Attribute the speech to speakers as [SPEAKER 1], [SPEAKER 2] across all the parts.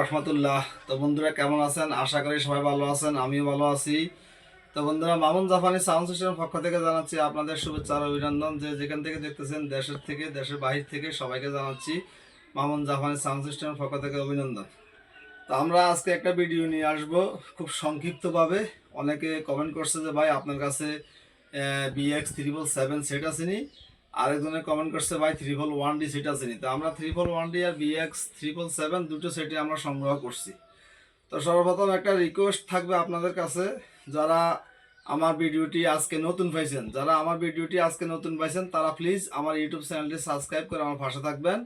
[SPEAKER 1] রহমতুল্লাহ। তো বন্ধুরা, কেমন আছেন? আশা করি সবাই ভালো আছেন, আমিও ভালো আছি। তো বন্ধুরা, মামুন জাপানি সাউন্ড সিস্টেমের পক্ষ থেকে জানাচ্ছি আপনাদের শুভেচ্ছা আর অভিনন্দন। যে যেখান থেকে দেখতেছেন, দেশের থেকে, দেশের বাহির থেকে সবাইকে জানাচ্ছি মামুন জাপানি সাউন্ড সিস্টেমের পক্ষ থেকে অভিনন্দন। তো আমরা আজকে একটা ভিডিও নিয়ে আসব খুব সংক্ষিপ্তভাবে। অনেকে কমেন্ট করছে যে, ভাই, আপনার কাছে বিএক্স ত্রিপল সেভেন সেট আসেনি আরেকজনে কমেন্ট করছে, ভাই ত্রিপল ওয়ান ডি সেট আসেনি তো আমরা triple one D R BX triple seven দুটো সেটে আমরা সংগ্রহ করছি। তো সর্বপ্রথম একটা রিকোয়েস্ট থাকবে আপনাদের কাছে। যারা আমার ভিডিওটি আজকে নতুন পাইছেন, যারা আমার ভিডিওটি আজকে নতুন পাইছেন, তারা প্লিজ আমার ইউটিউব চ্যানেলটি সাবস্ক্রাইব করে আমার পাশে থাকবেন।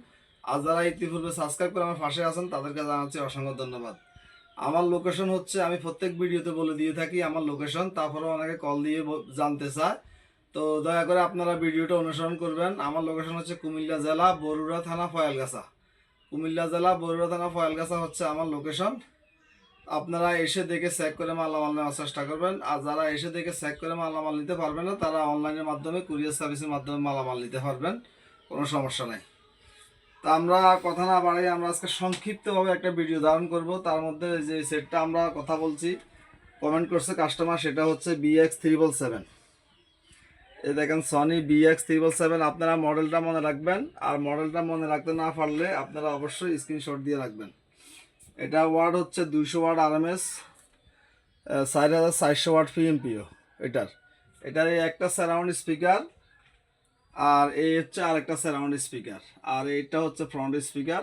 [SPEAKER 1] আর যারা ইতিপূর্বে সাবস্ক্রাইব করে আমার পাশে আছেন, তাদেরকে জানাচ্ছি অসংখ্য ধন্যবাদ। আমার লোকেশন হচ্ছে, আমি প্রত্যেক ভিডিওতে বলে দিয়ে থাকি আমার লোকেশন তারপরেও অনেকে কল দিয়ে জানতে চায়। তো দয়া করে আপনারা ভিডিওটা অনুসরণ করবেন। আমার লোকেশন হচ্ছে কুমিল্লা জেলা, বরুড়া থানা, ফয়ালগাছা। কুমিল্লা জেলা, বরুড়া থানা, ফয়ালগাছা হচ্ছে আমার লোকেশন আপনারা এসে দেখে চেক করে মালামাল নেওয়ার চেষ্টা করবেন। আর যারা এসে দেখে চেক করে মালামাল নিতে পারবেন না, তারা অনলাইনের মাধ্যমে কুরিয়ার সার্ভিসের মাধ্যমে মালামাল নিতে পারবেন। কোনো সমস্যা নাই। তা আমরা কথা না বাড়াই আমরা আজকে সংক্ষিপ্তভাবে একটা ভিডিও ধারণ করব। তার মধ্যে যে সেটটা আমরা কথা বলছি কমেন্ট করছে কাস্টমার সেটা হচ্ছে বিএক্স থ্রিবল সেভেন এই দেখেন সনি বিএক্স থ্রিবল সেভেন আপনারা মডেলটা মনে রাখবেন। আর মডেলটা মনে রাখতে না পারলে আপনারা অবশ্যই স্ক্রিনশট দিয়ে রাখবেন। এটা ওয়ার্ড হচ্ছে দুইশো ওয়ার্ড আরএমএস চার হাজার চারশো ওয়ার্ড পিএমপিও এটার। এটার এই একটা সারাউন্ড স্পিকার আর এই হচ্ছে আরেকটা সারাউন্ড স্পিকার আর এইটা হচ্ছে ফ্রন্ট স্পিকার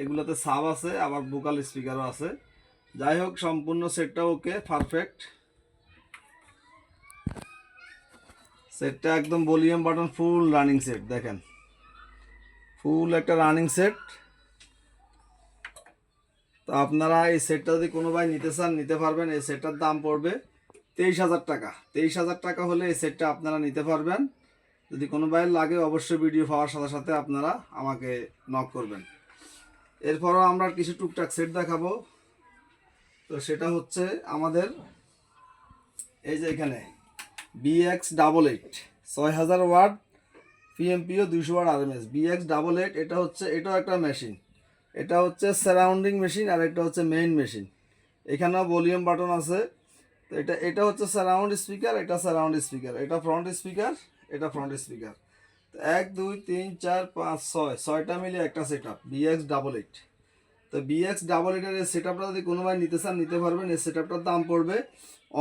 [SPEAKER 1] এগুলোতে সাব আছে, আবার ভোকাল স্পিকারও আছে। যাই হোক, সম্পূর্ণ সেটটা ওকে পারফেক্ট সেটটা একদম volume button full running set দেখেন। ফুল একটা রানিং সেট তো আপনারা এই সেটটা যদি কোনো ভাই নিতে চান, নিতে পারবেন। এই সেটটার দাম পড়বে তেইশ হাজার টাকা। তেইশ হাজার টাকা হলে এই সেটটা আপনারা নিতে পারবেন। যদি কোনো ভাইয়ের লাগে, অবশ্যই ভিডিও পাওয়ার সাথে সাথে আপনারা আমাকে নক করবেন। এরপরও আমরা কিছু টুকটাক সেট দেখাবো। তো সেটা হচ্ছে আমাদের, এই যে এখানে। বিএক্স ডাবল এইট ছয় হাজার ওয়াট পিএমপিও দুইশো watt RMS BX double eight এটা হচ্ছে, এটাও একটা মেশিন এটা হচ্ছে সারাউন্ডিং মেশিন আর এটা হচ্ছে মেইন মেশিন এখানেও ভলিউম বাটন আছে। তো এটা এটা হচ্ছে সারাউন্ড স্পিকার এটা সারাউন্ড স্পিকার এটা ফ্রন্ট স্পিকার এটা ফ্রন্ট স্পিকার তো এক, দুই, তিন, চার, পাঁচ, ছয়, ছয়টা মিলে একটা set up BX double eight তো বিএক্স ডাবল এইটের এই সেট আপটা যদি কোনো ভাই নিতে চান, নিতে পারবেন। এই সেট আপটার দাম পড়বে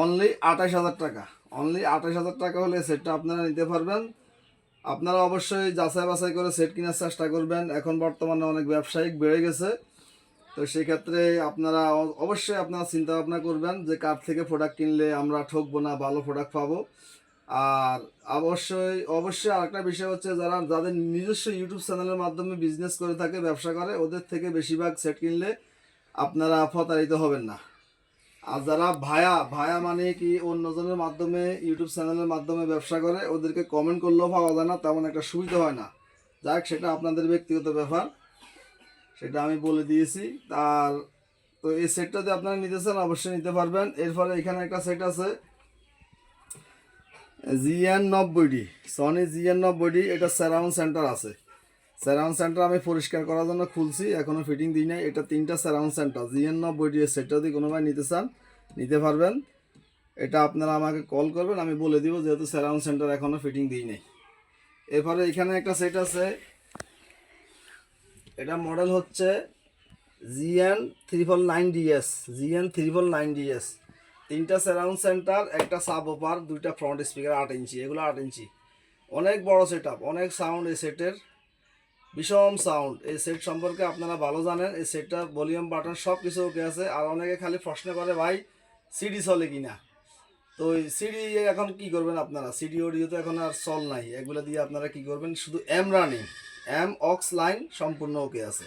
[SPEAKER 1] অনলি আঠাশ হাজার টাকা। অনলি আঠাশ হাজার টাকা হলে সেটটা আপনারা নিতে পারবেন। আপনারা অবশ্যই যাচাই বাছাই করে সেট কেনার চেষ্টা করবেন। এখন বর্তমানে অনেক ব্যবসায়িক বেড়ে গেছে। তো সেই ক্ষেত্রে আপনারা অবশ্যই আপনারা চিন্তা ভাবনা করবেন যে কার থেকে প্রোডাক্ট কিনলে আমরা ঠকবো না, ভালো প্রোডাক্ট পাবো। আর অবশ্যই অবশ্যই আরেকটা বিষয় হচ্ছে যারা, যাদের নিজস্ব ইউটিউব চ্যানেলের মাধ্যমে বিজনেস করে থাকে, ব্যবসা করে, ওদের থেকে বেশিরভাগ সেট কিনলে আপনারা প্রতারিত হবেন না। আর যারা ভায়া ভায়া মানে কি অন্যজনের মাধ্যমে, ইউটিউব চ্যানেলের মাধ্যমে ব্যবসা করে, ওদেরকে কমেন্ট করলেও পাওয়া যায় না, তেমন একটা সুবিধা হয় না। যাক, সেটা আপনাদের ব্যক্তিগত ব্যাপার, সেটা আমি বলে দিয়েছি। আর তো এই সেটটা যদি আপনারা নিতে চান, অবশ্যই নিতে পারবেন। এরপরে এখানে একটা সেট আছে জিএন নব্বইটি সনি জিএন নব্বইটি, এটা সারাউন্ড সেন্টার আছে। সারাউন্ড সেন্টার আমি পরিষ্কার করার জন্য খুলছি, এখনও ফিটিং দিই নাই। এটা তিনটা সারাউন্ড সেন্টার জিএন এর সেটটা যদি কোনো ভাই নিতে চান, নিতে পারবেন। এটা আপনারা আমাকে কল করবেন, আমি বলে দিব যেহেতু সারাউন্ড সেন্টার এখনও ফিটিং দিই নাই। এরপরে এখানে একটা সেট আছে। এটা মডেল হচ্ছে GN triple nine DS GN triple nine DS তিনটা সারাউন্ড সেন্টার একটা সাব ওপার দুইটা ফ্রন্ট স্পিকার আট ইঞ্চি, এগুলো আট ইঞ্চি। অনেক বড় সেট অনেক সাউন্ড এই সেটের বিষম সাউন্ড এই সেট সম্পর্কে আপনারা ভালো জানেন, এই সেটটা ভলিউম বাটন সব কিছু ওকে আছে। আর অনেকে খালি প্রশ্ন করে, ভাই সিডি চলে কি না তো ওই সিডি এখন কি করবেন আপনারা? সিডি অডিও তো এখন আর চল নাই। এগুলো দিয়ে আপনারা কি করবেন? শুধু M running M aux line সম্পূর্ণ ওকে আছে।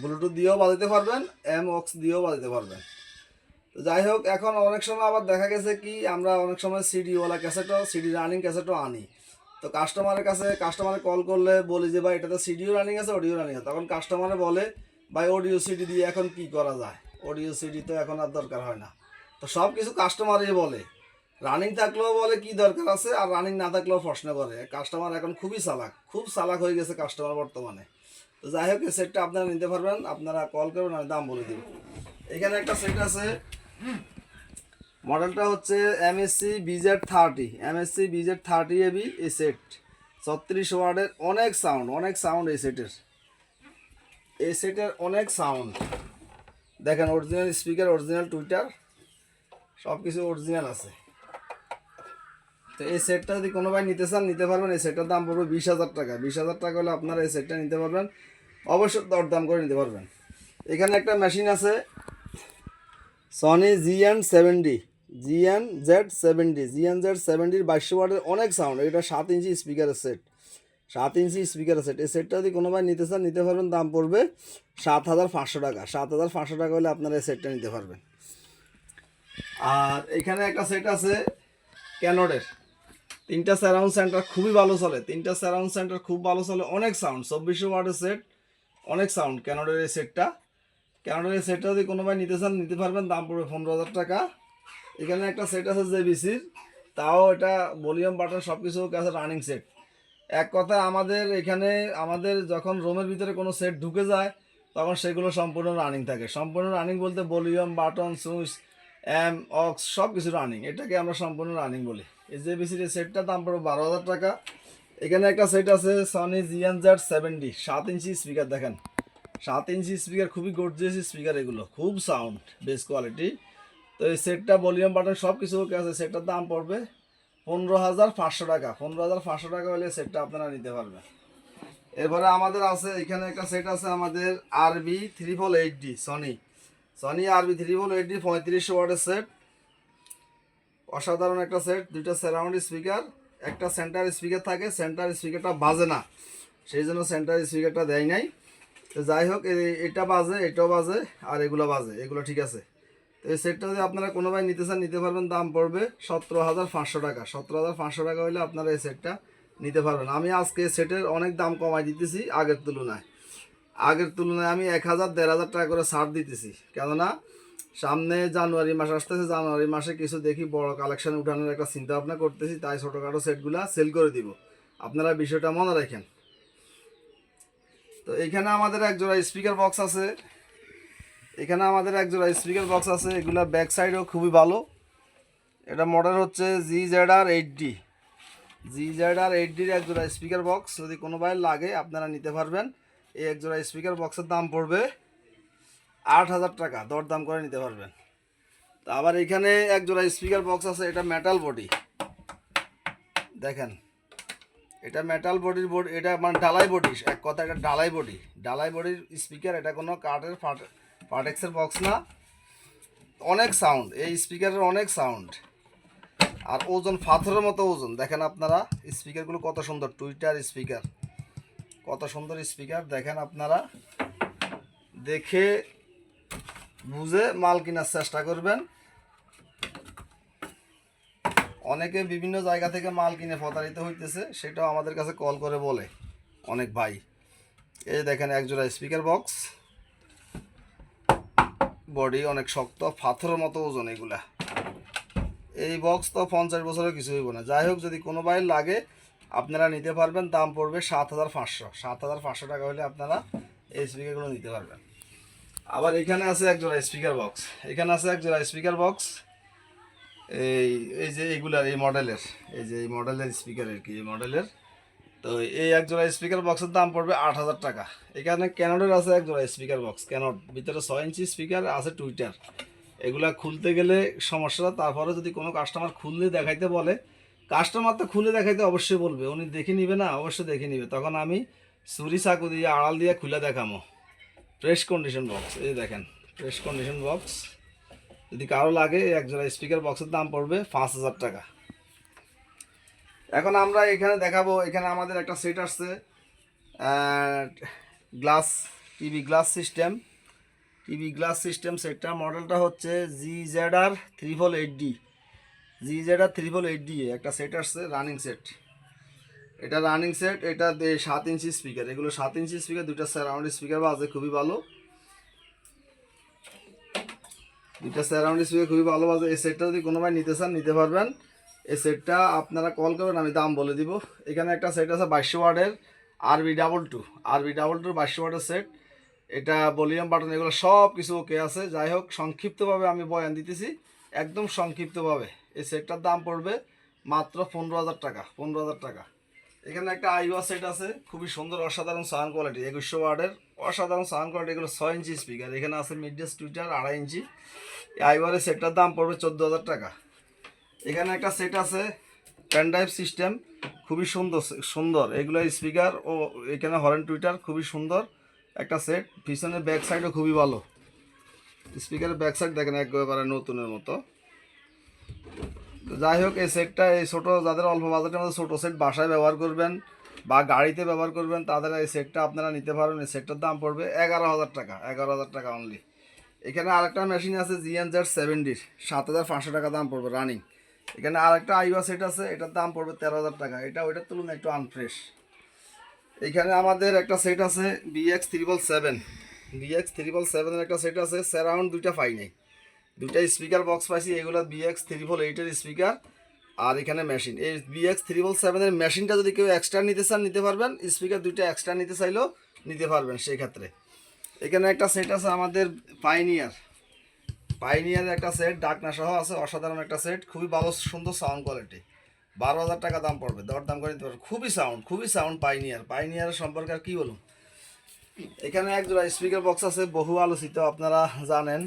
[SPEAKER 1] ব্লুটুথ দিয়েও বাজাতে পারবেন এম অক্স দিয়েও বাজাতে পারবেন। তো যাই হোক, এখন অনেক সময় আবার দেখা গেছে কি, আমরা অনেক সময় সিডিওয়ালা ক্যাসেটও সিডি রানিং ক্যাসেটও আনি। তো কাস্টমারের কাছে কাস্টমারে কল করলে বলি যে, ভাই, এটাতে সিডিও রানিং আছে অডিও রানিং আছে। তখন কাস্টমারে বলে, ভাই অডিও সিডি দিয়ে এখন কি করা যায়? অডিও সিডি তো এখন আর দরকার হয় না। তো সব কিছু কাস্টমারই বলে। রানিং থাকলেও বলে কি দরকার আছে, আর রানিং না থাকলেও প্রশ্ন করে। কাস্টমার এখন খুবই চালাক, খুব চালাক হয়ে গেছে কাস্টমার বর্তমানে। তো যাই হোক, এই সেটটা আপনারা নিতে পারবেন, আপনারা কল করবেন, আমি দাম বলে দিব। এখানে একটা সেট আছে মডেলটা হচ্ছে MSC BZ thirty MSC BZ thirty AB এই সেট ছত্রিশ ওয়ার্ডের অনেক সাউন্ড অনেক সাউন্ড এই সেটের এই সেটের অনেক সাউন্ড দেখেন অরিজিনাল স্পিকার অরিজিনাল টুইটার সব কিছু অরিজিনাল আছে। তো এই সেটটা যদি কোনো ভাই নিতে চান, নিতে পারবেন। এই সেটটার দাম পড়বে বিশ হাজার টাকা। বিশ হাজার টাকা হলে আপনারা এই সেটটা নিতে পারবেন। অবশ্যই দরদাম করে নিতে পারবেন। এখানে একটা মেশিন আছে Sony GN seventy GN Z seventy GN Z সেভেন্টির বাইশশো ওয়াটের অনেক সাউন্ড এটা সাত ইঞ্চি স্পিকারের সেট সাত ইঞ্চি স্পিকারের সেট এই সেটটা যদি কোনো ভাই নিতে চান, নিতে পারবেন, দাম পড়বে সাত হাজার পাঁচশো টাকা। সাত হাজার পাঁচশো টাকা হলে আপনারা এই সেটটা নিতে পারবেন। আর এখানে একটা সেট আছে, ক্যানোডের। তিনটা সারাউন্ড সেন্টার খুবই ভালো চলে। তিনটা সারাউন্ড সেন্টার খুব ভালো চলে, অনেক সাউন্ড চব্বিশশো ওয়াটের সেট অনেক সাউন্ড ক্যানোডের এই সেটটা ক্যানোডের এই সেটটা যদি কোনো ভাই নিতে চান, নিতে পারবেন, দাম পড়বে পনেরো হাজার টাকা। এখানে একটা সেট আছে জেবিসির তাও এটা ভলিউম বাটন সব কিছু আছে রানিং সেট এক কথায় আমাদের এখানে আমাদের যখন রুমের ভিতরে কোনো সেট ঢুকে যায়, তখন সেগুলো সম্পূর্ণ রানিং থাকে। সম্পূর্ণ রানিং বলতে volume button switch AM aux সব কিছু রানিং এটাকে আমরা সম্পূর্ণ রানিং বলি। এই যে বিসির সেটটার দাম পড়বে বারো হাজার টাকা। এখানে একটা সেট আছে সনি জিএন জেড সেভেন্টি সাত ইঞ্চি স্পিকার দেখেন। সাত ইঞ্চি স্পিকার খুবই গর্জিয়াস স্পিকার এগুলো। খুব সাউন্ড বেস কোয়ালিটি তো এই সেটটা ভলিউম বাটন সব কিছু ওকে আছে। সেটটার দাম পড়বে পনেরো হাজার পাঁচশো টাকা। পনেরো হাজার পাঁচশো টাকা হলে সেটটা আপনারা নিতে পারবেন। এরপরে আমাদের আছে, এখানে একটা সেট আছে আমাদের RB three four eight D Sony Sony RB three four eight D পঁয়ত্রিশশো ওয়াটের সেট অসাধারণ একটা সেট দুইটা সারাউন্ড স্পিকার একটা সেন্টার স্পিকার থাকে। সেন্টার স্পিকারটা বাজে না, সেই জন্য সেন্টার স্পিকারটা দেয় নাই। তো যাই হোক এটা বাজে, এটাও বাজে, আর এগুলো বাজে, এগুলো ঠিক আছে। তো এই সেটটা যদি আপনারা কোনো ভাই নিতে চান, নিতে পারবেন, দাম পড়বে সতেরো হাজার পাঁচশো টাকা। সতেরো হাজার পাঁচশো টাকা হলে আপনারা এই সেটটা নিতে পারবেন। আমি আজকে সেটের অনেক দাম কমাই দিতেছি আগের তুলনায়। আগের তুলনায় আমি এক হাজার দেড় হাজার টাকা করে ছাড় দিতেছি। কেননা, সামনে জানুয়ারি মাস আসতেছে, জানুয়ারি মাসে কিছু দেখি বড় কালেকশন উঠানোর একটা চিন্তা ভাবনা করতেছি, তাই ছোটোখাটো সেটগুলা সেল করে দিব। আপনারা বিষয়টা মনে রাখেন। তো এখানে আমাদের এক জোড়া স্পিকার বক্স আছে। এখানে আমাদের এক জোড়া স্পিকার বক্স আছে, এগুলা ব্যাক সাইডও খুবই ভালো। এটা মডেল হচ্ছে G Z R eight D G Z R eight ডির একজোড়া স্পিকার বক্স, যদি কোনো ভাই লাগে, আপনারা নিতে পারবেন। এই এক জোড়া স্পিকার বক্সের দাম পড়বে আট হাজার টাকা, দরদাম করে নিতে পারবেন। তো আবার এখানে একজোড়া স্পিকার বক্স আছে, এটা মেটাল বডি দেখেন, এটা মেটাল বডির বডি এটা মানে ডালাই বডি এক কথা এটা ডালাই বডি ডালাই বডির স্পিকার এটা কোনো কাঠের ফাটেক্সের বক্স না, অনেক সাউন্ড এই স্পিকারের অনেক সাউন্ড আর ওজন পাথরের মতো ওজন, দেখেন আপনারা স্পিকারগুলো কত সুন্দর টুইটার স্পিকার কত সুন্দর স্পিকার দেখেন আপনারা, দেখে বুঝে মাল কেনার চেষ্টা করবেন। অনেকে বিভিন্ন জায়গা থেকে মাল কিনে প্রতারিত হইতেছে, সেটাও আমাদের কাছে কল করে বলে অনেক ভাই। এই দেখেন একজোড়া স্পিকার বক্স বডি অনেক শক্ত, পাথরের মতো ওজন এগুলা। এই বক্স তো পঞ্চাশ বছরের কিছু হইব না। যাই হোক, যদি কোনো ভাই লাগে, আপনারা নিতে পারবেন, দাম পড়বে সাত হাজার পাঁচশো। সাত হাজার পাঁচশো টাকা হলে আপনারা এই স্পিকারগুলো নিতে পারবেন। আবার এখানে আছে একজোড়া স্পিকার বক্স এখানে আছে একজোড়া স্পিকার বক্স এই এই যে এইগুলার এই মডেলের এই যে এই মডেলের স্পিকার আর কি, এই মডেলের তো এই এক জোড়া স্পিকার বক্সের দাম পড়বে আট হাজার টাকা। এখানে ক্যানডের আছে এক জোড়া স্পিকার বক্স ক্যানড ভিতরে ছয় ইঞ্চি স্পিকার আছে টুইটার এগুলা খুলতে গেলে সমস্যা, তারপরে যদি কোনো কাস্টমার খুললে দেখাইতে বলে কাস্টমার তো খুলে দেখাইতে অবশ্যই বলবে। উনি দেখে নিবে না, অবশ্যই দেখে নিবে। তখন আমি চুরি চাকু দিয়ে, আড়াল দিয়ে খুলে দেখামো। ফ্রেশ কন্ডিশন বক্স এই দেখেন ফ্রেশ কন্ডিশন বক্স যদি কারও লাগে, এক জোড়া স্পিকার বক্সের দাম পড়বে পাঁচ হাজার টাকা। এখন আমরা এখানে দেখাবো, এখানে আমাদের একটা সেট আসছে glass TV glass system TV glass system সেটটা মডেলটা হচ্ছে G Z R three four eight D G Z R three four eight D একটা সেট আসছে রানিং সেট এটা রানিং সেট এটা সাত ইঞ্চি স্পিকার এগুলো সাত ইঞ্চি স্পিকার দুইটা সারাউন্ড স্পিকার বাজে, খুবই ভালো। দুইটা সারাউন্ড স্পিকার খুবই ভালো বাজে, এই সেটটা যদি কোনো ভাই নিতে চান, নিতে পারবেন। এই সেটটা আপনারা কল করবেন, আমি দাম বলে দিব। এখানে একটা সেট আছে বাইশশো ওয়ার্ডের RB double two RB double two বাইশশো ওয়ার্ডের সেট এটা ভলিউম বাটন এগুলো সব কিছু ওকে আছে। যাই হোক, সংক্ষিপ্তভাবে আমি বয়ান দিতেছি। একদম সংক্ষিপ্তভাবে। এই সেটটার দাম পড়বে মাত্র পনেরো হাজার টাকা, পনেরো হাজার টাকা। এখানে একটা আইওয়া সেট আছে, খুবই সুন্দর, অসাধারণ সাউন্ড কোয়ালিটি একুশশো ওয়ার্ডের অসাধারণ সাউন্ড কোয়ালিটি এগুলো ছয় ইঞ্চি স্পিকার এখানে আছে মিডিয়াস টুইটার আড়াই ইঞ্চি এই আইওয়ারের সেটটার দাম পড়বে চোদ্দ হাজার টাকা। এখানে একটা সেট আছে প্যানড্রাইভ সিস্টেম খুবই সুন্দর সুন্দর। এগুলো স্পিকার ও এখানে হরেন টুইটার খুবই সুন্দর। একটা সেট পিছনের ব্যাক সাইডও খুবই ভালো। স্পিকারের ব্যাক সাইড দেখেন একেবারে নতুনের মতো। যাই হোক, এই সেটটা এই ছোটো, যাদের অল্প বাজেটের মধ্যে ছোটো সেট বাসায় ব্যবহার করবেন বা গাড়িতে ব্যবহার করবেন, তাদের এই সেটটা আপনারা নিতে পারবেন এই সেটটার দাম পড়বে এগারো হাজার টাকা, এগারো হাজার টাকা অনলি এখানে আরেকটা মেশিন আছে জিএন জেড সেভেন্টির সাত হাজার পাঁচশো টাকা দাম পড়বে রানিং এখানে আরেকটা আইওয়া সেট আছে, এটার দাম পড়বে তেরো হাজার টাকা। এটা ওইটার তুলনায় একটু আনফ্রেশ এখানে আমাদের একটা সেট আছে BX triple seven BX triple সেভেনের একটা সেট আছে স্যারাউন্ড দুইটা পাই নাই। দুইটা স্পিকার বক্স পাইছি, এগুলো বিএক্স ত্রিপল এইটের স্পিকার আর এখানে মেশিন এই বিএক্স ত্রিপল সেভেনের মেশিনটা যদি কেউ এক্সট্রা নিতে চান, নিতে পারবেন। স্পিকার দুইটা এক্সট্রা নিতে চাইলেও নিতে পারবেন সেই ক্ষেত্রে এখানে একটা সেট আছে আমাদের পাইনিয়ার পাইনিয়ারের একটা সেট ডাকনা সহ আছে, অসাধারণ একটা সেট খুবই ভালো সুন্দর সাউন্ড কোয়ালিটি বারো হাজার টাকা দাম পড়বে দর দাম করে নিতে পারবে। খুবই সাউন্ড খুবই সাউন্ড পাইনিয়ার পাইনিয়ারের সম্পর্কে আর কী বলুন এখানে এক জোড়া স্পিকার বক্স আছে, বহু আলোচিত, আপনারা জানেন।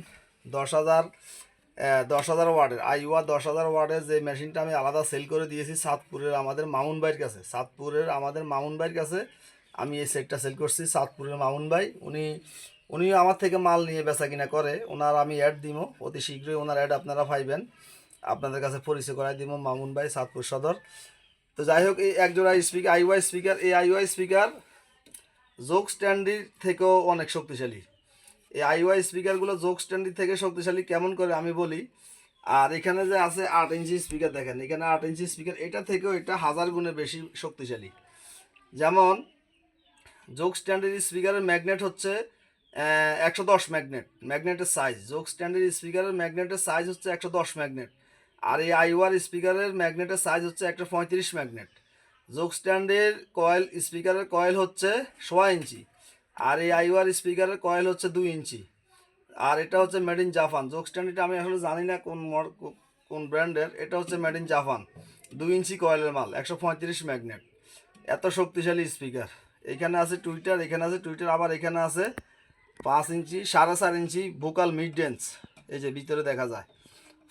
[SPEAKER 1] দশ হাজার দশ হাজার ওয়ার্ডের, আইওয়া দশ হাজার ওয়ার্ডের যে মেশিনটা আমি আলাদা সেল করে দিয়েছি সাতপুরের আমাদের মামুন ভাইয়ের কাছে। সাতপুরের আমাদের মামুন ভাইয়ের কাছে আমি এই সেটটা সেল করছি সাতপুরের মামুন ভাই। উনি উনি আমার থেকে মাল নিয়ে বেচা কিনা করে। ওনার আমি অ্যাড দিব, অতি শীঘ্রই ওনার অ্যাড আপনারা পাইবেন। আপনাদের কাছে পরিচয় করাই দিব মামুন ভাই, সাতপুর সদর। তো যাই হোক, এই একজোড়া স্পিকার আইওয়াই স্পিকার এই আইওয়াই স্পিকার জোক স্ট্যান্ডির থেকেও অনেক শক্তিশালী। এই আইওয়াই স্পিকারগুলো জোক স্ট্যান্ডির থেকে শক্তিশালী কেমন করে আমি বলি। আর এখানে যে আছে আট ইঞ্চি স্পিকার দেখেন। এখানে আট ইঞ্চি স্পিকার এটা থেকেও এটা হাজার গুণে বেশি শক্তিশালী। যেমন জোক স্ট্যান্ডের স্পিকারের ম্যাগনেট হচ্ছে একশো দশ ম্যাগনেট, ম্যাগনেটের সাইজ জোক স্ট্যান্ডের স্পিকারের ম্যাগনেটের সাইজ হচ্ছে একশো দশ ম্যাগনেট, আর এই আইওয়ার স্পিকারের ম্যাগনেটের সাইজ হচ্ছে একশো পঁয়ত্রিশ ম্যাগনেট। জোক স্ট্যান্ডের কয়েল, স্পিকারের কয়েল হচ্ছে সোয়া ইঞ্চি, আর এই আইওয়ার স্পিকারের কয়েল হচ্ছে দুই ইঞ্চি, আর এটা হচ্ছে মেড ইন জাপান। জোক স্ট্যান্ড এটা আমি আসলে জানি না কোন কোন ব্র্যান্ডের, এটা হচ্ছে মেড ইন জাপান। দুই ইঞ্চি কয়েলের মাল, একশো পঁয়ত্রিশ ম্যাগনেট। এত শক্তিশালী স্পিকার। এখানে আছে টুইটার, এখানে আছে টুইটার, আবার এখানে আছে পাঁচ ইঞ্চি, সাড়ে চার ইঞ্চি ভোকাল মিড ডেন্স এই যে ভিতরে দেখা যায়,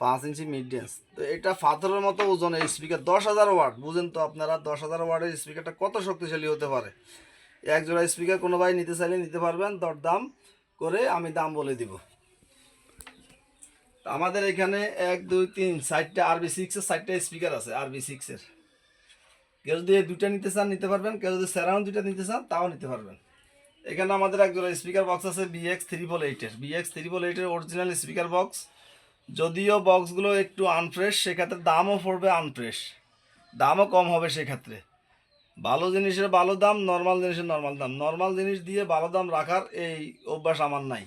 [SPEAKER 1] পাঁচ ইঞ্চি মিড ডেন্স তো এটা পাথরের মতো ওজন এই স্পিকার, দশ হাজার ওয়াট। বুঝেন তো আপনারা, দশ হাজার ওয়াটের স্পিকারটা কত শক্তিশালী হতে পারে। এক জোড়া স্পিকার কোনো ভাই নিতে চাইলে নিতে পারবেন দর দাম করে আমি দাম বলে দিব। আমাদের এখানে এক, দুই, তিন, চারটা আরবি সিক্সের চারটা স্পিকার আছে, আরবি সিক্সের কেউ যদি দুইটা নিতে চান, নিতে পারবেন। কেউ যদি স্যারাউন্ড দুইটা নিতে চান, তাও নিতে পারবেন। এখানে আমাদের একজন স্পিকার বক্স আছে বিএক্স থ্রি ফোর এইটের বিএক্স থ্রি ফোর এইটের অরিজিনাল স্পিকার বক্স যদিও বক্সগুলো একটু আনফ্রেশ সেক্ষেত্রে দামও পড়বে আনফ্রেশ দামও কম হবে সেক্ষেত্রে। ভালো জিনিসের ভালো দাম নর্মাল জিনিসের নর্মাল দাম। নর্মাল জিনিস দিয়ে ভালো দাম রাখার এই অভ্যাস আমার নাই।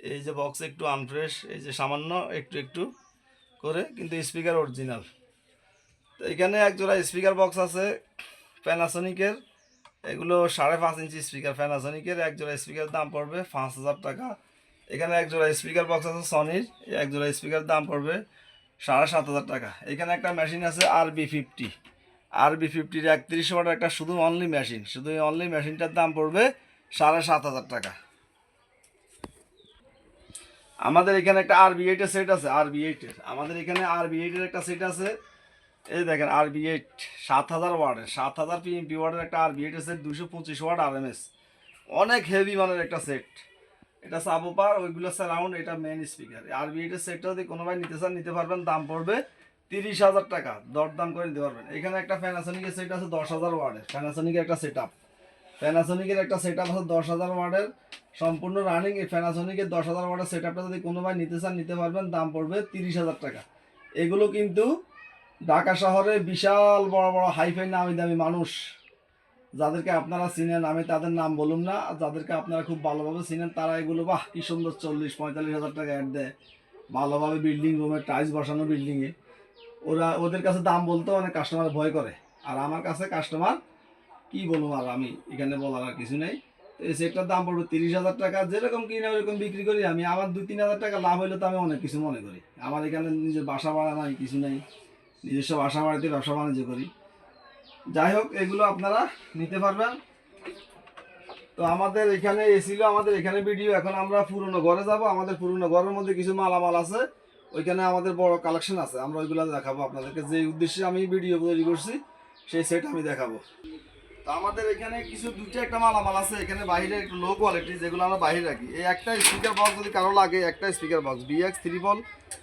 [SPEAKER 1] এই যে বক্স একটু আনফ্রেশ এই যে সামান্য একটু একটু করে, কিন্তু স্পিকার অরিজিনাল তো এখানে এক জোড়া স্পিকার বক্স আছে প্যানাসনিকের এগুলো সাড়ে পাঁচ ইঞ্চি স্পিকার প্যানাসনিকের এক জোড়া স্পিকার দাম পড়বে পাঁচ হাজার টাকা। এখানে এক জোড়া স্পিকার বক্স আছে সনির এক জোড়া স্পিকার দাম পড়বে সাড়ে সাত হাজার টাকা। এখানে একটা মেশিন আছে R B fifty R B ফিফটির একত্রিশ ওয়াটের একটা শুধু অনলি মেশিন শুধু এই অনলি মেশিনটার দাম পড়বে সাড়ে সাত হাজার টাকা। আমাদের এখানে একটা আর বি এইটের সেট আছে আর বি এইটের আমাদের এখানে আর বি এইটের একটা সেট আছে এই দেখেন আর বি এইট সাত হাজার ওয়ার্ডের সাত হাজার পিএমপি ওয়ার্ডের একটা আর বি এইটের সেট দুশো পঁচিশ ওয়ার্ড আর অনেক হেভি মানের একটা সেট এটা সাবোপার ওইগুলো সারাউন্ড এটা মেন স্পিকার আর বি এইটের সেটটা যদি কোনো ভাই নিতে চান, নিতে পারবেন, দাম পড়বে তিরিশ হাজার টাকা। দরদাম করে নিতে পারবেন। এখানে একটা প্যানাসনিকের সেট আছে দশ হাজার ওয়ার্ডের প্যানাসনিকের একটা সেট আপ প্যানাসনিকের একটা সেট আপ আছে দশ হাজার ওয়ার্ডের সম্পূর্ণ রানিং এই প্যানাসনিকের দশ হাজার ওয়ার্ডের সেট আপটা যদি কোনো ভাই নিতে চান, নিতে পারবেন, দাম পড়বে তিরিশ হাজার টাকা। এগুলো কিন্তু ঢাকা শহরে বিশাল বড় বড় হাইফাই নামি দামি মানুষ। যাদেরকে আপনারা চিনেন, আমি তাদের নাম বলুন না। যাদেরকে আপনারা খুব ভালোভাবে চিনেন, তারা এগুলো, বাহ, কি সুন্দর চল্লিশ, পঁয়তাল্লিশ হাজার টাকা অ্যাড দেয়। ভালোভাবে বিল্ডিং রুমে টাইলস বসানো বিল্ডিংয়ে ওরা, ওদের কাছে দাম বলতেও অনেক কাস্টমার ভয় করে। আর আমার কাছে কাস্টমার কি বলব আর আমি, এখানে বলার আর কিছু নেই। তো এই সেটটার দাম পড়বে তিরিশ হাজার টাকা। যেরকম কিনে ওরকম বিক্রি করি আমি। আমার দুই, তিন হাজার টাকা লাভ হইলে তো আমি অনেক কিছু মনে করি। আমার এখানে নিজের বাসা ভাড়া নাই, কিছু নেই। নিজস্ব বাসা বাড়িতে ব্যবসা বাণিজ্য করি। যাই হোক, এগুলো আপনারা নিতে পারবেন। তো আমাদের এখানে এসিলো আমাদের এখানে ভিডিও এখন আমরা পুরনো ঘরে যাব, আমাদের পুরনো ঘরের মধ্যে কিছু মালামাল আছে। ওইখানে আমাদের বড় কালেকশন আছে। আমরা ওইগুলো দেখাবো আপনাদেরকে। যে উদ্দেশ্যে আমি ভিডিও তৈরি করছি, সেই সেট আমি দেখাবো। তো আমাদের এখানে কিছু দুইটা একটা মালামাল আছে, এখানে বাইরে একটু লো কোয়ালিটি যেগুলো আমরা বাইরে রাখি। এই একটা স্পিকার বক্স যদি কারও লাগে, একটা স্পিকার বক্স বিএক্স থ্রি বল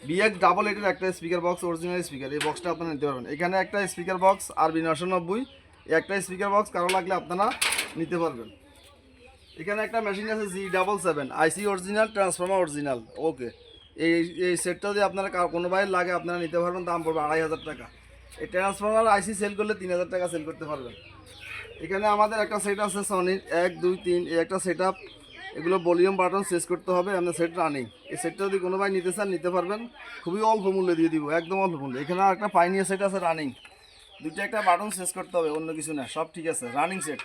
[SPEAKER 1] বিএক্স ডাবল এইটের একটা স্পিকার বক্স অরিজিনাল স্পিকার এই বক্সটা আপনারা নিতে পারবেন। এখানে একটা স্পিকার বক্স আর বি নশো নব্বই একটা স্পিকার বক্স কারও লাগলে আপনারা নিতে পারবেন। এখানে একটা মেশিন আছে G double seven IC original transformer original okay এই এই সেটটা যদি আপনারা কার- কোনো বাইরে লাগে, আপনারা নিতে পারবেন, দাম পড়বে আড়াই হাজার টাকা। এই ট্রান্সফর্মার আইসি সেল করলে তিন হাজার টাকা সেল করতে পারবেন। এখানে আমাদের একটা সেট আছে সনির এক, দুই, তিন, এই একটা সেট আপ এগুলো ভলিউম বাটন শেষ করতে হবে আমাদের সেট রানিং এই সেটটা যদি কোনো ভাই নিতে চান, নিতে পারবেন। খুবই অল্প মূল্যে দিয়ে দিব, একদম অল্প মূল্যে। এখানে আর একটা পাইনিয়ার সেট আছে রানিং দুটো একটা বাটন শেষ করতে হবে, অন্য কিছু না, সব ঠিক আছে। রানিং সেট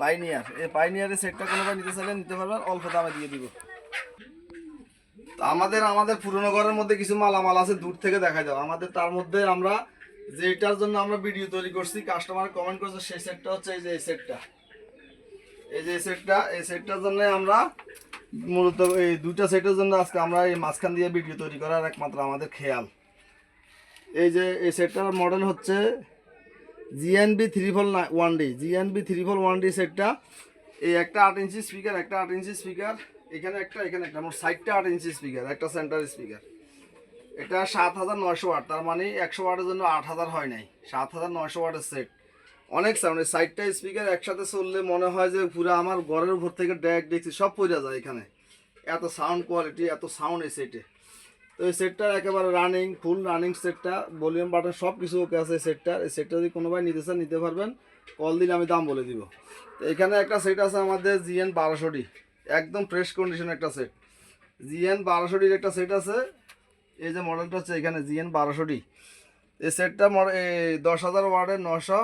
[SPEAKER 1] পাইনিয়ার এই পাইনিয়ারের সেটটা কোনো ভাই নিতে চাইলে নিতে পারবেন, অল্প দামে দিয়ে দিব। তো আমাদের আমাদের পুরনো ঘরের মধ্যে কিছু মালামাল আছে, দূর থেকে দেখা যাবে আমাদের তার মধ্যে আমরা যেটার জন্য আমরা ভিডিও তৈরি করছি কাস্টমার কমেন্ট করছে, সেই সেটটা হচ্ছে এই যে এই সেটটা এই যে সেটটা এই সেটটার জন্য আমরা মূলত এই দুইটা সেটের জন্য আজকে আমরা এই মাঝখান দিয়ে ভিডিও তৈরি করার একমাত্র আমাদের খেয়াল। এই যে এই সেটটার মডেল হচ্ছে GNB three four one D GNB three four one D সেটটা এই একটা আট ইঞ্চি স্পিকার একটা আট ইঞ্চি স্পিকার এখানে একটা এখানে একটা, মোট সাইডটা আট ইঞ্চি স্পিকার একটা সেন্টার স্পিকার এটা সাত হাজার নয়শো ওয়াট, তার মানে একশো ওয়াটের জন্য আট হাজার হয় নাই। সাত হাজার নয়শো ওয়াটের সেট অনেক সাউন্ড সাইডটা স্পিকার একসাথে চললে মনে হয় যে পুরো আমার ঘরের উপর থেকে ড্যাক দেখছি, সব পড়ে যায় এখানে। এত সাউন্ড কোয়ালিটি এত সাউন্ড এই সেটে তো এই সেটটার একেবারে রানিং ফুল রানিং সেটটা ভলিউম বাটন সব কিছু ওকে আছে এই সেটটার এই সেটটা যদি কোনো ভাই নিতে চান, নিতে পারবেন। কল দিলে আমি দাম বলে দিব। এখানে একটা সেট আছে আমাদের জিএন বারোশো ডি একদম ফ্রেশ কন্ডিশন একটা সেট জিএন বারোশো ডির একটা সেট আছে। এই যে মডেলটা হচ্ছে এখানে জিএন বারোশো ডি এই সেটটা দশ হাজার ওয়ার্ডের নশো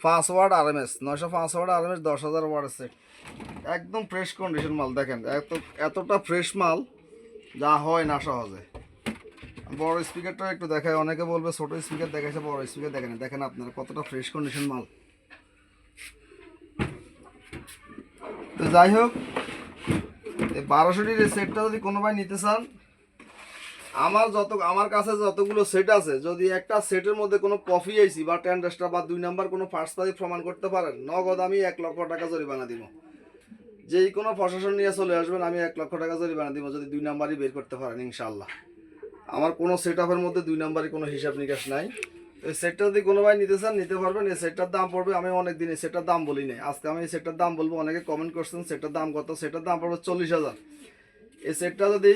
[SPEAKER 1] পাঁচ ওয়ার্ড আরএমএস। নশো পাঁচ ওয়ার্ড আরএমএস, দশ হাজার ওয়ার্ডের সেট একদম ফ্রেশ কন্ডিশন মাল, দেখেন। এত এতটা ফ্রেশ মাল, যা হয় না সহজে। বড় স্পিকারটা একটু দেখায় অনেকে বলবে ছোট স্পিকার দেখাইছে, বড় স্পিকার দেখেন। দেখেন আপনারা কতটা ফ্রেশ কন্ডিশন মাল। তো যাই হোক, এই বারোশোটির সেটটা যদি কোনো ভাই নিতে চান আমার যত, আমার কাছে যতগুলো সেট আছে, যদি একটা সেটের মধ্যে কোনো কফি আইসি বা টেন্ডাসটা বা দুই নাম্বার কোনো ফার্স্ট পাতি প্রমাণ করতে পারেন, নগদ আমি এক লক্ষ টাকা জরিমানা দিব। যেই কোনো প্রশাসন নিয়ে চলে আসবেন, আমি এক লক্ষ টাকা জরিমানা দিব, যদি দুই নাম্বারই বের করতে পারেন ইনশাল্লাহ আমার কোনো সেট আপের মধ্যে দুই নাম্বারই কোনো হিসাব নিকাশ নাই। এই সেটটা যদি কোনো ভাই নিতে চান, নিতে পারবেন। এই সেটটার দাম পড়বে, আমি অনেক দিন এই দাম বলি নাই। আজকে আমি এই সেটটার দাম বলব, অনেকে কমেন্ট করছেন সেটার দাম কত? সেটার দাম পড়বে চল্লিশ হাজার। এই সেটটা যদি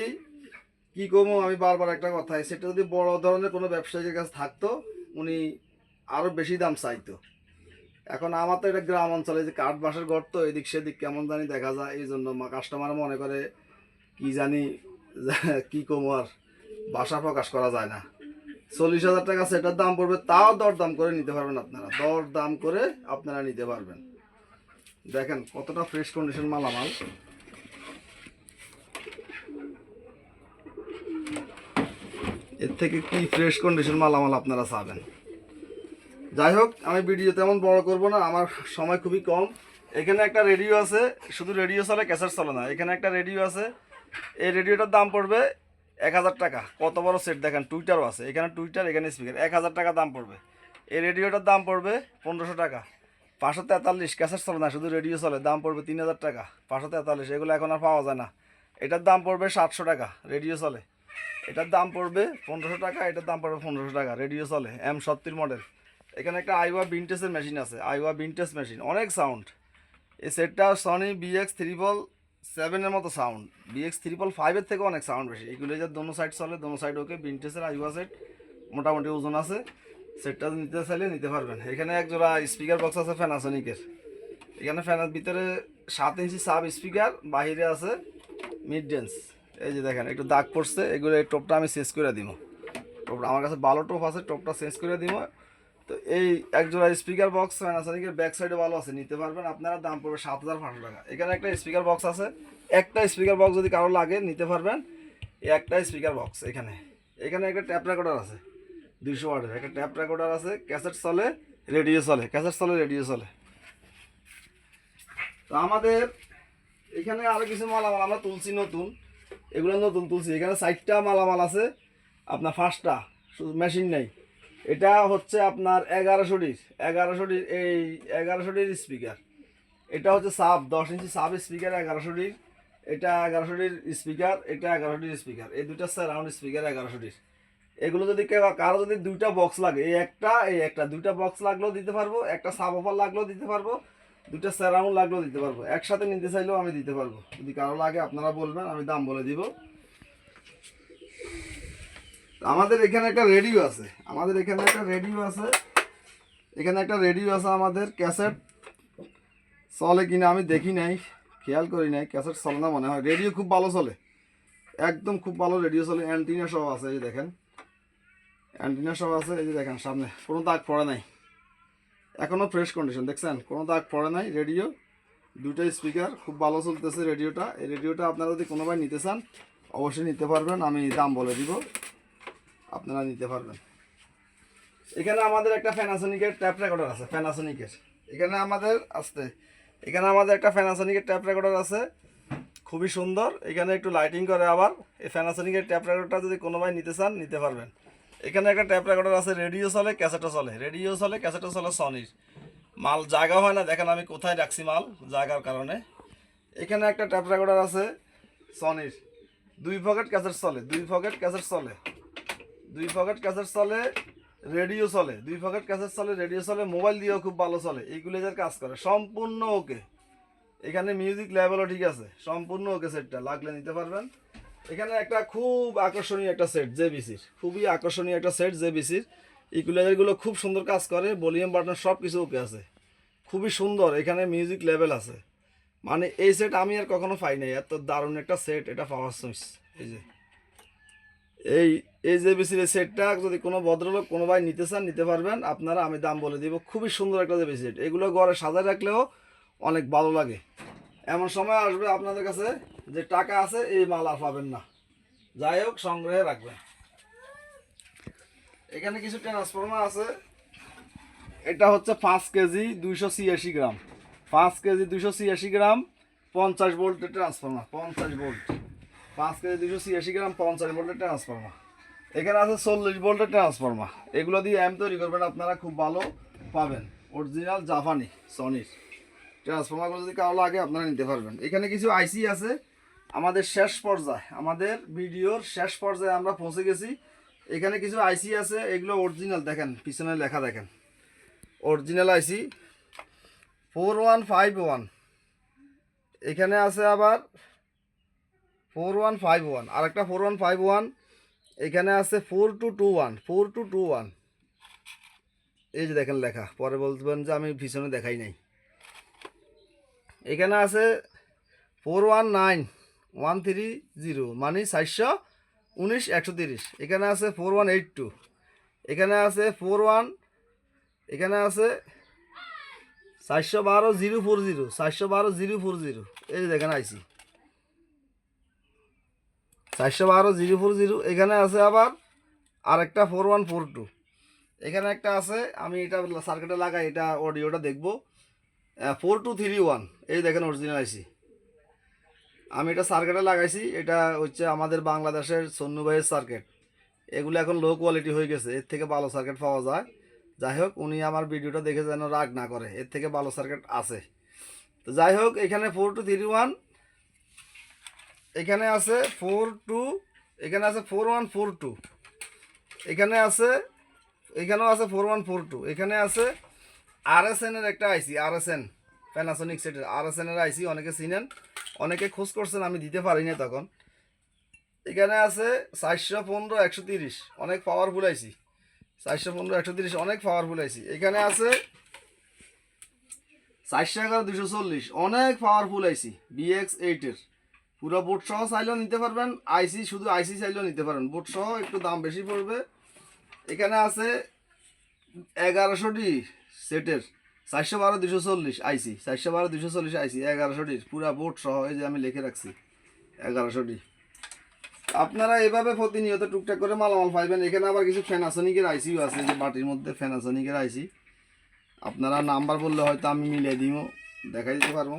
[SPEAKER 1] কি করব? আমি বারবার একটা কথা, সেটা যদি বড় ধরনের কোনো ব্যবসায়ীর কাছে থাকতো, উনি আরও বেশি দাম চাইতো। এখন আমার তো এটা গ্রাম অঞ্চলে যে কাঠ বাঁশের ঘর তো এদিক সেদিক কেমন জানি দেখা যায়, এই জন্য কাস্টমার মনে করে, কি জানি, কি কমো আর, বাসা প্রকাশ করা যায় না। চল্লিশ হাজার টাকা সেটার দাম পড়বে, তাও দর দাম করে নিতে পারবেন আপনারা। দর দাম করে আপনারা নিতে পারবেন। দেখেন কতটা ফ্রেশ কন্ডিশন মালামাল। এর থেকে কি ফ্রেশ কন্ডিশন মালামাল আপনারা চাবেন? যাই হোক, আমি ভিডিও তেমন বড় করব না, আমার সময় খুবই কম। এখানে একটা রেডিও আছে, শুধু রেডিও চলে ক্যাসেট চলে না, এখানে একটা রেডিও আছে। এই রেডিওটার দাম পড়বে এক হাজার টাকা। কত বড় সেট দেখেন টুইটারও আছে। এখানে টুইটার এখানে স্পিকার এক হাজার টাকা দাম পড়বে। এই রেডিওটার দাম পড়বে পনেরোশো টাকা। পাঁচশো তেতাল্লিশ ক্যাসেট চলে না, শুধু রেডিও চলে, দাম পড়বে তিন হাজার টাকা। পাঁচশো তেতাল্লিশ, এগুলো এখন আর পাওয়া যায় না। এটার দাম পড়বে সাতশো টাকা রেডিও চলে। এটার দাম পড়বে পনেরোশো টাকা, এটার দাম পড়বে পনেরোশো টাকা। রেডিও চলে, এম সত্তর মডেল। এখানে একটা আইওয়া বিনটেসের মেশিন আছে, আইওয়া বিনটেস মেশিন অনেক সাউন্ড এই সেটটা সনি বিএক্স থ্রিপল সেভেনের মতো সাউন্ড বিএক্স থ্রিপল ফাইভের থেকে অনেক সাউন্ড বেশি। এগুলো যে দোনো সাইড চলে, দোনো সাইড ওকে বিনটেসের আইওয়া সেট মোটামুটি ওজন আছে। সেটটা নিতে চাইলে নিতে পারবেন। এখানে এক জোড়া স্পিকার বক্স আছে ফ্যানাসনিকের এখানে ফ্যানের ভিতরে সাত ইঞ্চি সাব স্পিকার বাহিরে আছে মিড ডেন্স এই যে দেখেন, একটু দাগ পড়ছে, এগুলো এই টপটা আমি শেষ করে দিব টপটা আমার কাছে ভালো টপ আছে, টপটা শেষ করে দিব তো এই একজোড়া স্পিকার বক্স প্যানাসনিকের ব্যাক সাইডে ভালো আছে, নিতে পারবেন। আপনারা দাম পড়বে সাত হাজার পাঁচশো টাকা। এখানে একটা স্পিকার বক্স আছে। একটা স্পিকার বক্স যদি কারও লাগে, নিতে পারবেন। এই একটা স্পিকার বক্স এখানে। এখানে একটা ট্যাপ রেকর্ডার আছে, দুইশো ওয়াটের। একটা ট্যাপ রেকর্ডার আছে ক্যাসেট চলে রেডিও চলে ক্যাসেট চলে রেডিও চলে। তো আমাদের এখানে আরও কিছু মালামাল আমরা তুলছি নতুন। এগুলো নতুন তুলছি। এখানে চারটা মালামাল আছে, আপনার ফার্স্টটা শুধু মেশিন নেই। এটা হচ্ছে আপনার এগারোশোটির এগারোশোটির এই এগারোশোটির স্পিকার এটা হচ্ছে সাব দশ ইঞ্চি সাব স্পিকার এগারোশোটির এটা এগারোশোটির স্পিকার এটা এগারোটির স্পিকার এই দুইটা সারাউন্ড স্পিকার এগারোশোটির এগুলো যদি কারও যদি দুইটা বক্স লাগে, এই একটা এই একটা, দুইটা বক্স লাগলেও দিতে পারব, একটা সাব অফার লাগলেও দিতে পারব। দুইটা সারাউন্ড লাগলেও দিতে পারব। একসাথে নিতে চাইলেও আমি দিতে পারব। যদি কারও লাগে, আপনারা বলবেন, আমি দাম বলে দিব। আমাদের এখানে একটা রেডিও আছে। আমাদের এখানে একটা রেডিও আছে। এখানে একটা রেডিও আছে আমাদের ক্যাসেট চলে কিনা আমি দেখি নাই, খেয়াল করি নাই ক্যাসেট চলে না মনে হয়। রেডিও খুব ভালো চলে। একদম খুব ভালো রেডিও চলে। অ্যান্টিনা সব আছে, এই দেখেন। অ্যান্টিনা সব আছে, এই যে দেখেন সামনে। কোনো দাগ পড়ে নাই। এখনও ফ্রেশ কন্ডিশন দেখছেন? কোনো দাগ পড়ে নাই রেডিও দুটো স্পিকার খুব ভালো চলতেছে রেডিওটা এই রেডিওটা আপনারা যদি কোনোভাবে নিতে চান, অবশ্যই নিতে পারবেন, আমি দাম বলে দিব। আপনারা নিতে পারবেন। এখানে আমাদের একটা ফ্যানাসনিকের ট্যাপ রেকর্ডার আছে ফ্যানাসনিকের এখানে আমাদের আসতে এখানে আমাদের একটা ফ্যানাসনিকের ট্যাপ রেকর্ডার আছে, খুবই সুন্দর। এখানে একটু লাইটিং করে আবার, এই ফ্যানাসনিকের ট্যাপ রেকর্ডারটা যদি কোনো ভাই নিতে চান, নিতে পারবেন। এখানে একটা ট্যাপ রেকর্ডার আছে, রেডিও চলে, ক্যাসেটও চলে। রেডিও চলে, ক্যাসেটও চলে সনির মাল জায়গা হয় না, দেখেন আমি কোথায় রাখছি মাল জায়গার কারণে। এখানে একটা ট্যাপ রেকর্ডার আছে সনির দুই পকেট ক্যাসেট চলে, দুই পকেট ক্যাসেট চলে। দুই পকেট ক্যাসেট চলে, রেডিও চলে। দুই পকেট ক্যাসেট চলে, রেডিও চলে, মোবাইল দিয়েও খুব ভালো চলে। এইগুলো এদের কাজ করে, সম্পূর্ণ ওকে। এখানে মিউজিক লেভেলও ঠিক আছে, সম্পূর্ণ ওকে সেটটা লাগলে নিতে পারবেন। এখানে একটা খুব আকর্ষণীয় একটা সেট জেবিসির খুবই আকর্ষণীয় একটা সেট জেবিসির ইকুলাইজারগুলো খুব সুন্দর কাজ করে ভলিউম বাটন সব কিছু ওকে আছে। খুবই সুন্দর, এখানে মিউজিক লেভেল আছে। মানে এই সেট আমি আর কখনো পাই নাই, এত দারুণ একটা সেট এটা পাওয়ার সুইচ এই যে, এই এই যে বিসির এই সেটটা যদি কোনো ভদ্রলোক কোনো ভাই নিতে চান, নিতে পারবেন। আপনারা, আমি দাম বলে দিব, খুবই সুন্দর একটা যে সেট এগুলো ঘরে সাজায় রাখলেও অনেক ভালো লাগে। এমন সময় আসবে আপনাদের কাছে যে টাকা আছে, এই মাল আর পাবেন না। যাই হোক, সংগ্রহে রাখবেন। এখানে কিছু ট্রান্সফর্মার আছে। এটা হচ্ছে পাঁচ কেজি, দুইশো ছিয়াশি গ্রাম। পাঁচ কেজি, দুইশো ছিয়াশি গ্রাম, পঞ্চাশ ভোল্টের ট্রান্সফর্মার পঞ্চাশ ভোল্ট। পাঁচ কেজি দুশো ছিয়াশি গ্রাম, পঞ্চাশ ভোল্টের ট্রান্সফর্মার এখানে আছে চল্লিশ ভোল্টের ট্রান্সফর্মার এগুলো দিয়ে অ্যাম তৈরি করবেন, আপনারা খুব ভালো পাবেন। অরিজিনাল জাপানি সনির ট্রান্সফর্মারগুলো যদি কারও লাগে, আপনারা নিতে পারবেন। এখানে কিছু আইসি আছে। আমাদের শেষ পর্যায়ে, আমাদের ভিডিওর শেষ পর্যায়ে আমরা পৌঁছে গেছি। এখানে কিছু আইসি আছে, এগুলো অরিজিনাল দেখেন, পিছনে লেখা দেখেন। Original IC four one five one এখানে আছে আবার ফোর ওয়ান ফাইভ ওয়ান আর একটা ফোর ওয়ান ফাইভ ওয়ান এখানে আছে four two two one four two two one এই যে দেখেন লেখা, পরে বলবেন যে আমি পিছনে দেখাই নাই। এখানে আছে four one nine one three zero মানে চারশো উনিশ, একশো তিরিশ। এখানে আছে ফোর ওয়ান এইট টু এখানে আছে ফোর ওয়ান এখানে আছে চারশো বারো জিরো ফোর জিরো চারশো বারো জিরো ফোর জিরো এই দেখেন, আইসি। চারশো বারো জিরো ফোর জিরো এখানে আছে আবার আরেকটা ফোর ওয়ান ফোর টু এখানে একটা আছে, আমি এটা সার্কিটে লাগাই, এটা অডিওটা দেখব। ফোর টু থ্রি ওয়ান এই দেখেন অরিজিনাল আইসি। আমি এটা সার্কেটে লাগাইছি, এটা হচ্ছে আমাদের বাংলাদেশের সন্নুবাইয়ের সার্কেট এগুলো এখন লো কোয়ালিটি হয়ে গেছে, এর থেকে ভালো সার্কেট পাওয়া যায়। যাই হোক, উনি আমার ভিডিওটা দেখে যেন রাগ না করে, এর থেকে ভালো সার্কেট আছে। তো যাই হোক, এখানে ফোর টু থ্রি ওয়ান এখানে আছে ফোর টু এখানে আছে ফোর ওয়ান ফোর টু এখানে আছে, এখানেও আছে ফোর ওয়ান ফোর টু এখানে আছে আর এস এর একটা IC R S N Panasonic সেটের। আর এস এর আইসি অনেকে চিনেন। অনেকে খোঁজ করছেন, আমি দিতে পারি না তখন। এখানে আছে চারশো পনেরো, একশো তিরিশ। অনেক পাওয়ারফুল আইসি চারশো পনেরো, একশো তিরিশ, অনেক পাওয়ারফুল আইসি এখানে আছে চারশো এগারো, দুশো চল্লিশ। অনেক পাওয়ারফুল আইসি বিএক্স এইটের পুরো বোট সহ চাইলেও নিতে পারবেন আইসি শুধু আইসি চাইলেও নিতে পারেন। বোট সহ একটু দাম বেশি পড়বে। এখানে আছে এগারোশোটি সেটের চারশো বারো, দুশো চল্লিশ, আইসি। চারশো বারো, দুশো চল্লিশ, আইসি। এগারোশোটির পুরা বোর্ড সহ এই যে আমি লিখে রাখছি। এগারোশোটি। আপনারা এভাবে প্রতিনিয়ত টুকটাক করে মালামাল পাইবেন। এখানে আবার কিছু ফেনাসনিকের আইসিও আছে যে বাটির মধ্যে ফেনাসনিকের আইসি। আপনারা নাম্বার বললে হয়তো আমি মিলিয়ে দিব দেখাই দিতে পারব।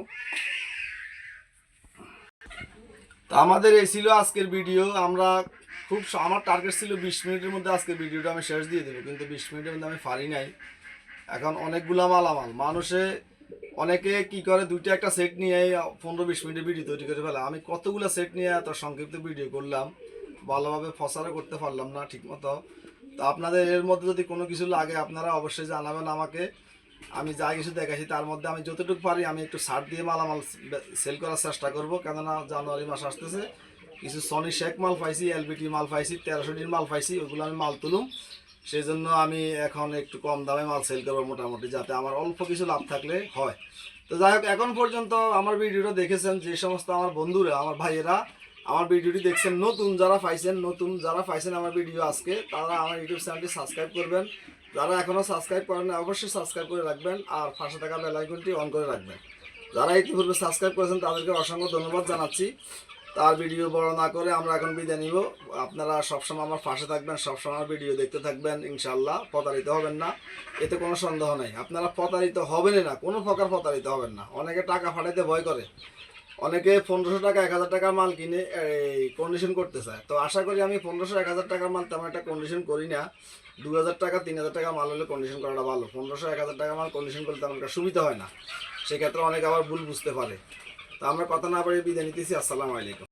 [SPEAKER 1] তো আমাদের এই ছিল আজকের ভিডিও। আমরা খুব আমার টার্গেট ছিল বিশ মিনিটের মধ্যে আজকের ভিডিওটা আমি শেষ দিয়ে দেবো, কিন্তু বিশ মিনিটের মধ্যে আমি পারি নাই। এখন অনেকগুলা মালামাল। মানুষে অনেকে কি করে, দুইটা একটা সেট নিয়ে পনেরো বিশ মিনিটের ভিডিও তৈরি করে ফেলে। আমি কতগুলো সেট নিয়ে এত সংক্ষিপ্ত ভিডিও করলাম, ভালোভাবে ফসারও করতে পারলাম না ঠিকমতো। তো আপনাদের এর মধ্যে যদি কোনো কিছু লাগে, আপনারা অবশ্যই জানাবেন আমাকে। আমি যা কিছু দেখাচ্ছি তার মধ্যে আমি যতটুকু পারি, আমি একটু ছাড় দিয়ে মালামাল সেল করার চেষ্টা করব। কেননা জানুয়ারি মাস আসতেছে, কিছু সনি শেখ মাল পাইছি এলবিটি মাল পাইছি তেরোশো মাল পাইছি, ওগুলো আমি মাল তুলুম। সেই জন্য আমি এখন একটু কম দামে মাল সেল করব মোটামুটি, যাতে আমার অল্প কিছু লাভ থাকলে হয়। তো যাই হোক, এখন পর্যন্ত আমার ভিডিওটা দেখেছেন যে সমস্ত আমার বন্ধুরা, আমার ভাইয়েরা আমার ভিডিওটি দেখছেন, নতুন যারা পাইছেন, নতুন যারা পাইছেন আমার ভিডিও আজকে, তারা আমার ইউটিউব চ্যানেলটি সাবস্ক্রাইব করবেন। যারা এখনও সাবস্ক্রাইব করেন অবশ্যই সাবস্ক্রাইব করে রাখবেন আর পাশে থাকা বেল আইকনটি অন করে রাখবেন। যারা ইতিপূর্বে সাবস্ক্রাইব করেছেন, তাদেরকে অসংখ্য ধন্যবাদ জানাচ্ছি। তার ভিডিও বড় না করে আমরা এখন বিদায় নিব। আপনারা সবসময় আমার পাশে থাকবেন, সবসময় আমার ভিডিও দেখতে থাকবেন ইনশাল্লাহ প্রতারিত হবেন না। এতে কোনো সন্দেহ নেই। আপনারা প্রতারিত হবেনই না, কোনো প্রকার প্রতারিত হবেন না। অনেকে টাকা ফাটাইতে ভয় করে। অনেকে পনেরোশো টাকা, এক হাজার টাকার মাল কিনে, এই কন্ডিশন করতে চায়। তো আশা করি আমি পনেরোশো, এক হাজার টাকার মাল তেমন একটা কন্ডিশন করি না। দু হাজার টাকা, তিন হাজার টাকা মাল হলে কন্ডিশন করাটা ভালো। পনেরোশো, এক হাজার টাকা মাল কন্ডিশন করলে তেমন একটা সুবিধা হয় না। সেক্ষেত্রে অনেকে আবার ভুল বুঝতে পারে। তো আমরা কথা না পারি বিদায় নিতেছি আসসালামু আলাইকুম